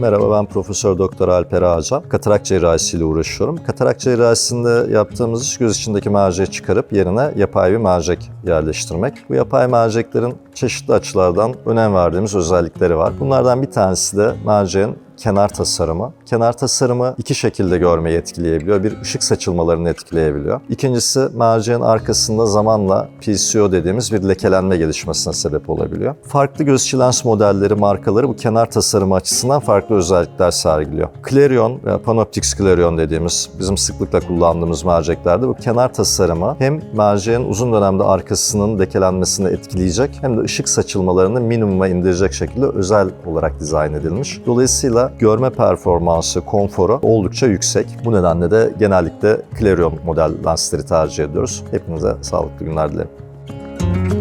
Merhaba ben Profesör Doktor Alper Ağacan. Katarak cerrahisiyle uğraşıyorum. Katarak cerrahisinde yaptığımız iş göz içindeki merceği çıkarıp yerine yapay bir mercek yerleştirmek. Bu yapay merceklerin çeşitli açılardan önem verdiğimiz özellikleri var. Bunlardan bir tanesi de merceğin kenar tasarımı. Kenar tasarımı iki şekilde görmeyi etkileyebiliyor. Bir ışık saçılmalarını etkileyebiliyor. İkincisi merceğin arkasında zamanla PCO dediğimiz bir lekelenme gelişmesine sebep olabiliyor. Farklı göz lens modelleri, markaları bu kenar tasarımı açısından farklı özellikler sergiliyor. Clarion veya Panoptix Clarion dediğimiz bizim sıklıkla kullandığımız merceklerde bu kenar tasarımı hem merceğin uzun dönemde arkasının lekelenmesini etkileyecek hem de ışık saçılmalarını minimuma indirecek şekilde özel olarak dizayn edilmiş. Dolayısıyla görme performansı, konforu oldukça yüksek. Bu nedenle de genellikle Clarion model lensleri tercih ediyoruz. Hepinize sağlıklı günler dilerim.